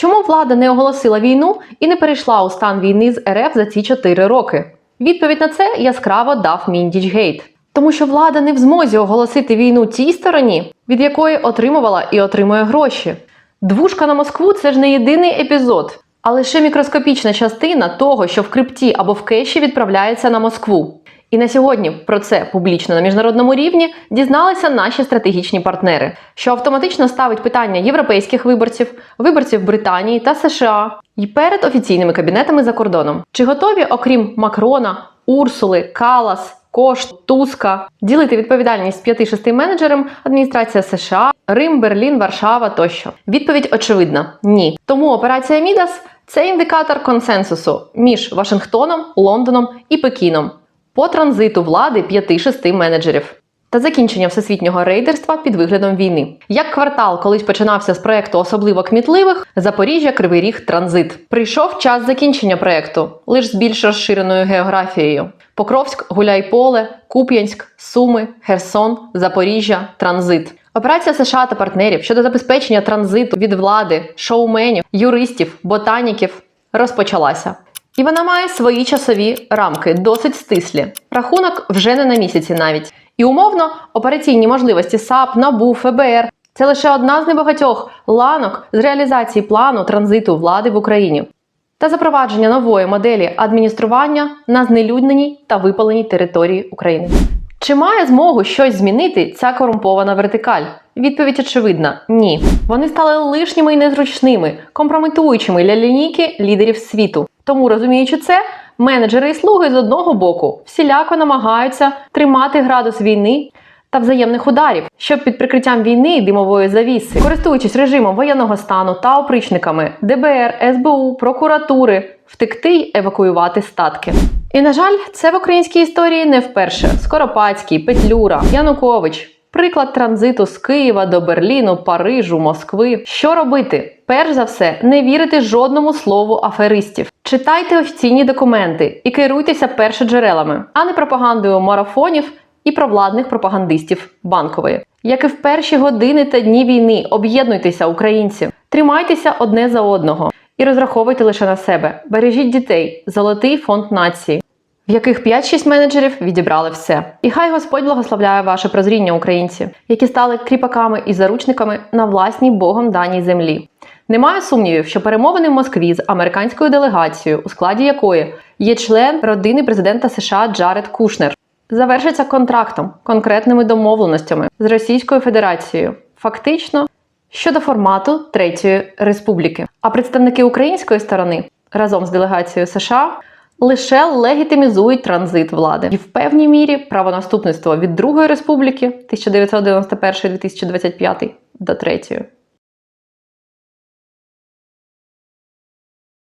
Чому влада не оголосила війну і не перейшла у стан війни з РФ за ці 4 роки? Відповідь на це яскраво дав Міндічгейт. Тому що влада не в змозі оголосити війну тій стороні, від якої отримувала і отримує гроші. Двушка на Москву це ж не єдиний епізод, а лише мікроскопічна частина того, що в крипті або в кеші відправляється на Москву. І на сьогодні про це публічно на міжнародному рівні дізналися наші стратегічні партнери, що автоматично ставить питання європейських виборців, виборців Британії та США і перед офіційними кабінетами за кордоном. Чи готові, окрім Макрона, Урсули, Калас, Кош, Туска, ділити відповідальність 5-6 менеджерам адміністрація США, Рим, Берлін, Варшава тощо? Відповідь очевидна: ні. Тому операція Мідас це індикатор консенсусу між Вашингтоном, Лондоном і Пекіном по транзиту влади 5-6 менеджерів. Та закінчення всесвітнього рейдерства під виглядом війни. Як квартал колись починався з проекту особливо кмітливих, Запоріжжя Кривий Ріг Транзит. Прийшов час закінчення проекту, лише з більш розширеною географією: Покровськ, Гуляйполе, Куп'янськ, Суми, Херсон, Запоріжжя, Транзит. Операція США та партнерів щодо забезпечення транзиту від влади, шоуменів, юристів, ботаніків розпочалася. І вона має свої часові рамки, досить стислі. Рахунок вже не на місяці навіть. І умовно операційні можливості САП, НАБУ, ФБР це лише одна з небагатьох ланок з реалізації плану транзиту влади в Україні та запровадження нової моделі адміністрування на знелюдненій та випаленій території України. Чи має змогу щось змінити ця корумпована вертикаль? Відповідь очевидна: ні. Вони стали лишніми і незручними, компрометуючими для лінійки лідерів світу. Тому, розуміючи це, менеджери і слуги з одного боку всіляко намагаються тримати градус війни та взаємних ударів, щоб під прикриттям війни димової завіси, користуючись режимом воєнного стану та опричниками ДБР, СБУ, прокуратури, втекти й евакуювати статки. І на жаль, це в українській історії не вперше. Скоропадський, Петлюра, Янукович. Приклад транзиту з Києва до Берліну, Парижу, Москви. Що робити? Перш за все, не вірити жодному слову аферистів. Читайте офіційні документи і керуйтеся першоджерелами, а не пропагандою марафонів і провладних пропагандистів банкової. Як і в перші години та дні війни, об'єднуйтеся, українці, тримайтеся одне за одного і розраховуйте лише на себе. Бережіть дітей, золотий фонд нації в яких 5-6 менеджерів відібрали все. І хай Господь благословляє ваше прозріння, українці, які стали кріпаками і заручниками на власній Богом даній землі. Немає сумнівів, що перемовини в Москві з американською делегацією, у складі якої є член родини президента США Джаред Кушнер, завершаться контрактом, конкретними домовленостями з Російською Федерацією, фактично щодо формату Третьої Республіки. А представники української сторони разом з делегацією США лише легітимізують транзит влади і в певній мірі правонаступництво від Другої республіки 1991-2025 до третьої.